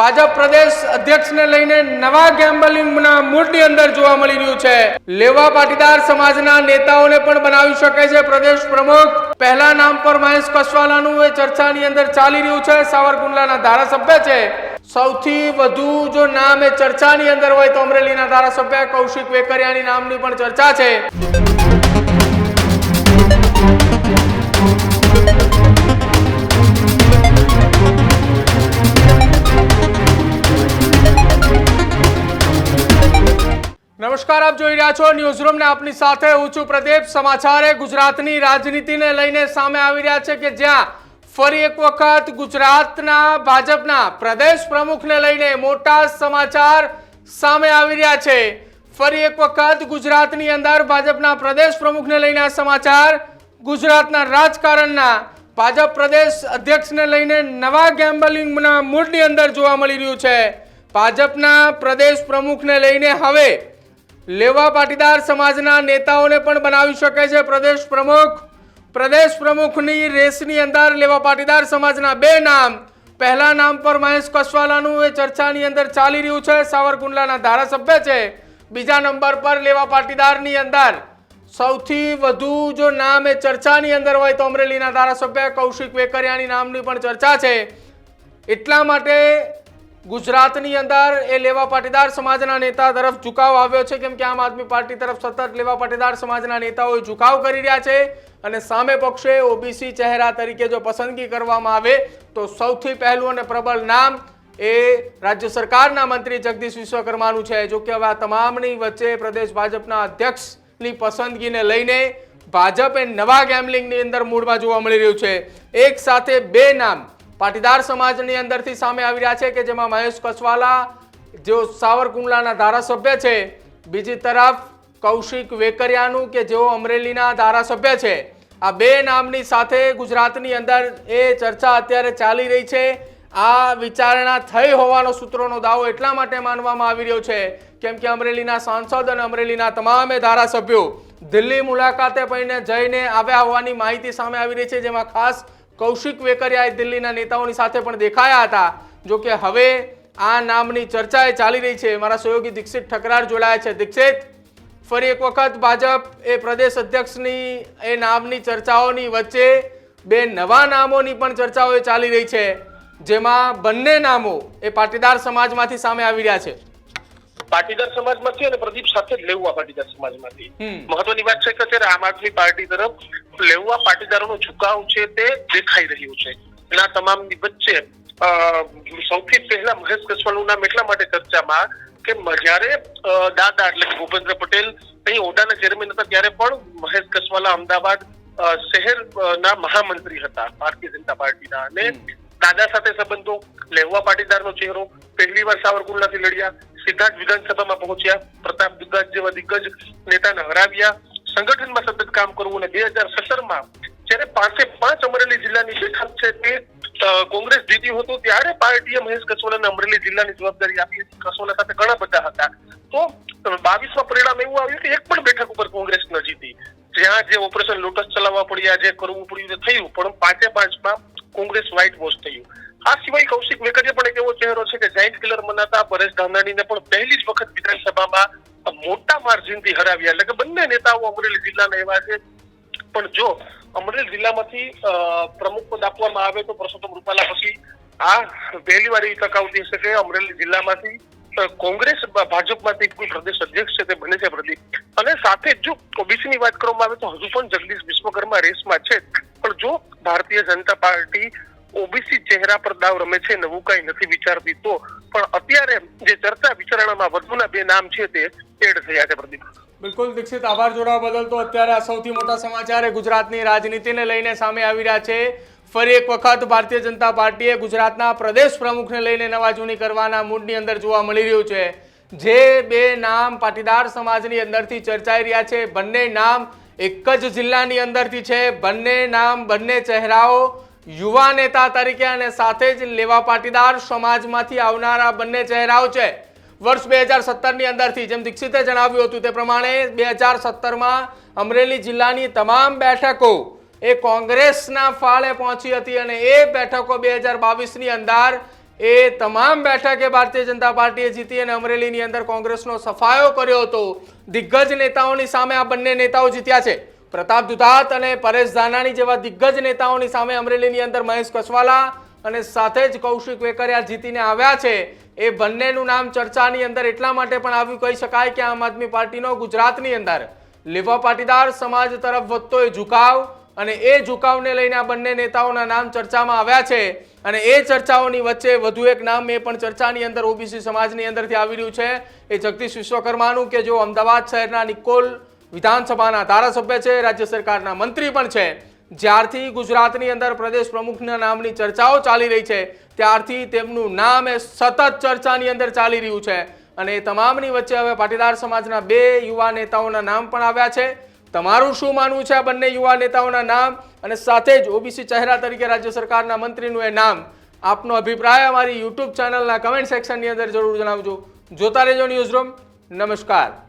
ભાજપ પ્રદેશ અધ્યક્ષને લઈને નવા ગેમ્બલિંગના મૂડની અંદર જોવા મળી રહ્યું છે. લેવા પાટીદાર સમાજના નેતાઓને પણ બનાવી શકે છે પ્રદેશ પ્રમુખ. પહેલા નામ પર મહેશ કસવાલાનું એ ચર્ચાની અંદર ચાલી રહ્યું છે. સાવરકુંડલાના ધારાસભ્ય છે. સૌથી વધુ જો નામ એ ચર્ચાની અંદર હોય તો અમરેલીના ધારાસભ્ય કૌશિક વેકરિયાની નામની પણ ચર્ચા છે. નમસ્કાર, આપ જોઈ રહ્યા છો ન્યૂઝ રૂમ ને આપની સાથે હું છું પ્રદીપ. સમાચારે ગુજરાતની રાજનીતિને લઈને સામે આવી રહ્યા છે કે જ્યાં ફરી એક વખત ગુજરાતના ભાજપના પ્રદેશ પ્રમુખને લઈને મોટા સમાચાર સામે આવી રહ્યા છે. ફરી એક વખત ગુજરાતની અંદર ભાજપના પ્રદેશ પ્રમુખને લઈને આ સમાચાર ગુજરાતના રાજકારણના ભાજપ પ્રદેશ અધ્યક્ષને લઈને નવા ગેમ્બલિંગના મૂડની અંદર જોવા મળી રહ્યું છે. ભાજપના પ્રદેશ પ્રમુખને લઈને હવે લેવા પાટીદાર સમાજના નેતાઓને પણ બનાવી શકે છે પ્રદેશ પ્રમુખ. પ્રદેશ પ્રમુખની રેસની અંદર લેવા પાટીદાર સમાજના બે નામ. પહેલા નામ પર મહેશ કસવાલાનું એ ચર્ચાની અંદર ચાલી રહ્યું છે. સાવરકુંડલાના ધારાસભ્ય છે. બીજા નંબર પર લેવા પાટીદારની અંદર સૌથી વધુ જો નામ એ ચર્ચાની અંદર હોય તો અમરેલીના ધારાસભ્ય કૌશિક વેકરિયાની નામની પણ ચર્ચા છે. એટલા માટે ગુજરાતની અંદર એ લેવા પાટીદાર સમાજના નેતા તરફ ઝુકાવ આવ્યો છે. કેમ કે આમ આદમી પાર્ટી તરફ સતત લેવા પાટીદાર સમાજના નેતાઓ ઝુકાવ કરી રહ્યા છે અને સામે પક્ષે ઓબીસી ચહેરા તરીકે જો પસંદગી કરવામાં આવે તો સૌથી પહેલું અને પ્રબળ નામ એ રાજ્ય સરકારના મંત્રી જગદીશ વિશ્વકર્માનું છે. જો કે હવે આ તમામની વચ્ચે પ્રદેશ ભાજપના અધ્યક્ષની પસંદગીને લઈને ભાજપ એ નવા ગેમલિંગની અંદર મૂળમાં જોવા મળી રહ્યું છે. એક સાથે બે નામ પાટીદાર સમાજની અંદરથી સામે આવી રહ્યા છે કે જેમાં મહેશ કસવાલા, જેઓ સાવરકુંડલાના ધારાસભ્ય છે, બીજી તરફ કૌશિક વેકરિયાનું કે જેઓ અમરેલીના ધારાસભ્ય છે. આ બે નામની સાથે ગુજરાતની અંદર એ ચર્ચા અત્યારે ચાલી રહી છે. આ વિચારણા થઈ હોવાનો સૂત્રોનો દાવો એટલા માટે માનવામાં આવી રહ્યો છે કેમ કે અમરેલીના સાંસદ અને અમરેલીના તમામે ધારાસભ્યો દિલ્હી મુલાકાતે પઈને જઈને આવ્યા હોવાની માહિતી સામે આવી રહી છે, જેમાં ખાસ કૌશિક વેકરિયાએ દિલ્હીના નેતાઓની સાથે પણ દેખાયા હતા. જો કે હવે આ નામની ચર્ચા એ ચાલી રહી છે. મારા સહયોગી દીક્ષિત ઠકરાર જોડાયા છે. દીક્ષિત, ફરી એક વખત ભાજપ એ પ્રદેશ અધ્યક્ષની એ નામની ચર્ચાઓની વચ્ચે બે નવા નામોની પણ ચર્ચાઓ ચાલી રહી છે, જેમાં બંને નામો એ પાટીદાર સમાજમાંથી સામે આવી રહ્યા છે. પાટીદાર સમાજમાંથી અને પ્રદીપ સાથે જ લેવું આ પાટીદાર સમાજમાંથી. મહત્વની વાત છે કે અત્યારે આમ આદમી પાર્ટી તરફ લેવા પાટીદારોનો ઝુકાવ છે તે દેખાઈ રહ્યું છે. એના તમામની વચ્ચે સૌથી પહેલા મહેશ કસવાલનું નામ એટલા માટે ચર્ચામાં કે જયારે દાદા એટલે કે ભૂપેન્દ્ર પટેલ અહીં ઓડાના ચેરમેન હતા ત્યારે પણ મહેશ કસવાલા અમદાવાદ શહેરના મહામંત્રી હતા ભારતીય જનતા પાર્ટીના અને દાદા સાથે સંબંધો લેવા પાટીદારનો ચહેરો પહેલી વાર સાવરકુંડલાથી લડ્યા, સીધા જ વિધાનસભામાં પહોંચ્યા, પ્રતાપ દુગાજ જેવા દિગ્ગજ નેતાને હરાવ્યા, સંગઠનમાં સતત કામ કરવું અને બે હજાર સત્તરમાં જ્યારે પાંચે પાંચ અમરેલી જિલ્લાની બેઠક છે તે કોંગ્રેસ જીત્યું હતું ત્યારે પાર્ટીએ મહેશ કસોલાને અમરેલી જિલ્લાની જવાબદારી આપી હતી. કસોલા સાથે ઘણા બધા હતા. તો બાવીસમાં પરિણામ એવું આવ્યું કે એક પણ બેઠક ઉપર કોંગ્રેસ ન જીતી. જ્યાં જે ઓપરેશન લોટસ ચલાવવા પડ્યા, જે કરવું પડ્યું થયું. પણ પાંચે પાંચમાં કોંગ્રેસ વ્હાઇટ વોશ થયું. આ સિવાય કૌશિક વેકરિયા પણ એક એવો ચહેરો છે કે જાઇન્ટ કિલર મનાતા પરેશ ધાનાણીને પણ પહેલી જ વખત વિધાનસભામાં મોટા માર્જિનથી હરાવ્યા. એટલે કે બંને નેતાઓ અમરેલી જિલ્લાના એવા છે. પણ જો અમરેલી જિલ્લામાંથી પ્રમુખ પદ આપવામાં આવે તો પરસોત્તમ રૂપાલા પછી આ પહેલી વાર એવી તક આવતી હશે કે અમરેલી જિલ્લામાંથી કોંગ્રેસ ભાજપમાંથી કોઈ પ્રદેશ અધ્યક્ષ છે તે બને છે પ્રદીપ અને સાથે જ જો ઓબીસી ની વાત કરવામાં આવે તો હજુ પણ જગદીશ વિશ્વકર્મા રેસમાં છે. પણ જો ભારતીય જનતા પાર્ટી ઓબીસી ચહેરા પર દાવ રમે છે, નવું કઈ નથી વિચારતી, તો પણ અત્યારે જે ચર્ચા વિચારણામાં વધુના બે નામ છે તે એડ થયા છે પ્રદીપ. બિલકુલ દીક્ષિત, આભાર જોડાવા બદલ. તો અત્યારે આ સૌથી મોટા સમાચાર એ ગુજરાતની રાજનીતિને લઈને સામે આવી રહ્યા છે. ફરી એક વખત ભારતીય જનતા પાર્ટીએ ગુજરાતના પ્રદેશ પ્રમુખને લઈને નવાજૂની કરવાના મૂડની અંદર જોવા મળી રહ્યું છે. જે બે નામ પાટીદાર સમાજની અંદરથી ચર્ચાઈ રહ્યા છે, બંને નામ એક જ જિલ્લાની અંદરથી છે. બંને નામ, બંને ચહેરાઓ યુવા નેતા તરીકે અને સાથે જ લેવા પાટીદાર સમાજમાંથી આવનારા બંને ચહેરાઓ છે. વર્ષ બે હજાર સત્તરની અંદરથી, જેમ દીક્ષિતે જણાવ્યું હતું તે પ્રમાણે બે હજાર સત્તરમાં અમરેલી જિલ્લાની તમામ બેઠકો એ કોંગ્રેસના ફાળે પહોંચી હતી અને એ બેઠકો બે હજાર બાવીસની અંદર એ તમામ બેઠકે ભારતીય જનતા પાર્ટીએ જીતી અને અમરેલીની અંદર કોંગ્રેસનો સફાયો કર્યો હતો. દિગ્ગજ નેતાઓની સામે આ બંને નેતાઓ જીત્યા છે. પ્રતાપ દુધાત અને પરેશ ધાનાણી જેવા દિગ્ગજ નેતાઓની સામે અમરેલીની અંદર મહેશ કસવાલા અને સાથે જ કૌશિક વેકરિયા જીતીને આવ્યા છે. એ બંનેનું નામ ચર્ચાની અંદર એટલા માટે પણ આવ્યું કહી શકાય કે આમ આદમી પાર્ટીનો ગુજરાતની અંદર. લેવા પાટીદાર સમાજ તરફ વધતો એ ઝુકાવ અને એ ઝુકાવને લઈને આ બંને નેતાઓના નામ ચર્ચામાં આવ્યા છે. અને એ ચર્ચાઓની વચ્ચે વધુ એક નામ એ પણ ચર્ચાની અંદર ઓબીસી સમાજની અંદરથી આવી રહ્યું છે. એ જગદીશ વિશ્વકર્માનું કે જો અમદાવાદ શહેરના નિકોલ વિધાનસભાના ધારાસભ્ય છે, રાજ્ય સરકારના મંત્રી પણ છે. જ્યારથી ગુજરાતની અંદર પ્રદેશ પ્રમુખના નામની ચર્ચાઓ ચાલી રહી છે, ત્યારથી તેમનું નામ એ સતત ચર્ચાની અંદર ચાલી રહ્યું છે. અને એ તમામની વચ્ચે હવે પાટીદાર સમાજના બે યુવા નેતાઓના નામ પણ આવ્યા છે. તમારું શું માનવું છે આ બંને યુવા નેતાઓના નામ? અને સાથે જ ઓબીસી ચહેરા તરીકે રાજ્ય સરકારના મંત્રીનું એ નામ? આપનો અભિપ્રાય અમારી યુટ્યુબ ચેનલના કમેન્ટ સેક્શનની અંદર જરૂર જણાવજો. જોતા રહેજો ન્યૂઝ રૂમ. નમસ્કાર.